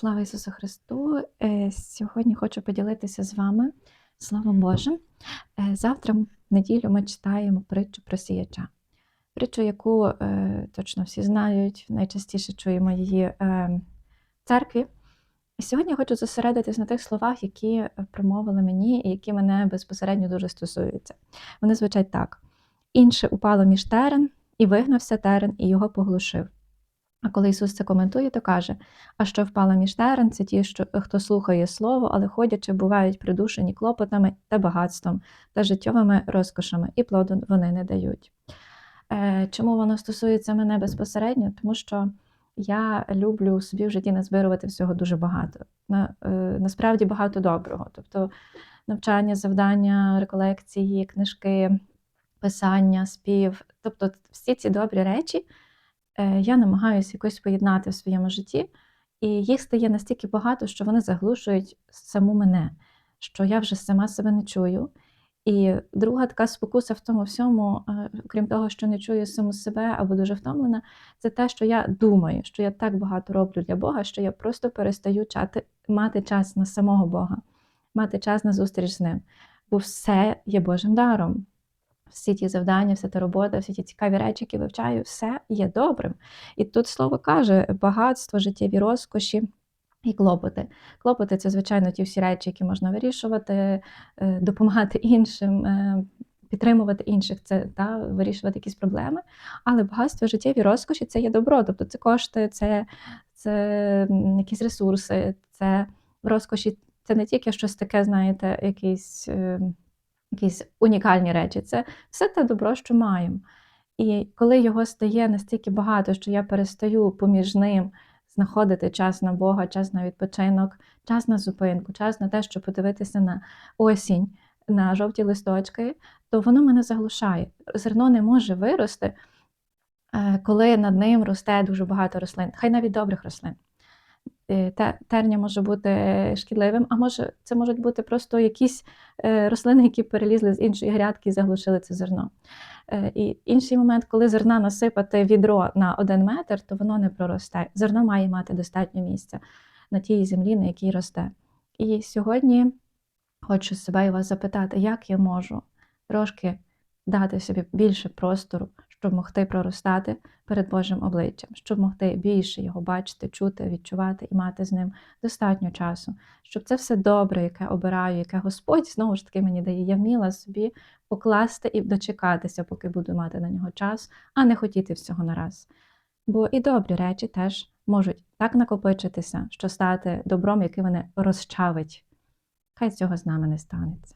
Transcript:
Слава Ісусу Христу! Е, Сьогодні хочу поділитися з вами Словом Божим. Е, Завтра, в неділю, ми читаємо притчу про сіяча. Притчу, яку е, точно всі знають, найчастіше чуємо її в церкві. Сьогодні хочу зосередитись на тих словах, які промовили мені і які мене безпосередньо дуже стосуються. Вони звучать так: інше упало між терен, і вигнався терен, і його поглушив. А коли Ісус це коментує, то каже: а що впало між терен, це ті, що, хто слухає Слово, але ходячи, бувають придушені клопотами та багатством та життєвими розкошами, і плоду вони не дають. Е, Чому воно стосується мене безпосередньо? Тому що я люблю собі в житті назбирувати всього дуже багато. На, е, Насправді багато доброго. Тобто навчання, завдання, реколекції, книжки, писання, спів. Тобто всі ці добрі речі е, я намагаюся якось поєднати в своєму житті, і їх стає настільки багато, що вони заглушують саму мене, що я вже сама себе не чую. І друга така спокуса в тому всьому, е, крім того, що не чую саму себе або дуже втомлена, це те, що я думаю, що я так багато роблю для Бога, що я просто перестаю чати, мати час на самого Бога, мати час на зустріч з ним. Бо все є Божим даром. Всі ті завдання, вся та робота, всі ті цікаві речі, які вивчаю, все є добрим. І тут слово каже: багатство, життєві розкоші і клопоти. Клопоти це, звичайно, ті всі речі, які можна вирішувати, е, допомагати іншим, е, підтримувати інших, це та, вирішувати якісь проблеми. Але багатство, життєві розкоші це є добро. Тобто це кошти, це, це якісь ресурси, це розкоші. Це не тільки щось таке, знаєте, якісь. Якісь унікальні речі. Це все те добро, що маємо. І коли його стає настільки багато, що я перестаю поміж ним знаходити час на Бога, час на відпочинок, час на зупинку, час на те, щоб подивитися на осінь, на жовті листочки, то воно мене заглушає. Зерно не може вирости, е, коли над ним росте дуже багато рослин, хай навіть добрих рослин. Е, те- Терня може бути шкідливим, а може це можуть бути просто якісь е, рослини, які перелізли з іншої грядки і заглушили це зерно. Е, І інший момент, коли зерна насипати відро на один метр, то воно не проросте. Зерно має мати достатньо місця на тій землі, на якій росте. І сьогодні хочу себе і вас запитати, як я можу трошки дати собі більше простору, щоб могти проростати перед Божим обличчям, щоб могти більше його бачити, чути, відчувати і мати з ним достатньо часу, щоб це все добре, яке обираю, яке Господь знову ж таки мені дає, я вміла собі покласти і дочекатися, поки буду мати на нього час, а не хотіти всього нараз. Бо і добрі речі теж можуть так накопичитися, що стати добром, яке мене розчавить. Хай цього з нами не станеться.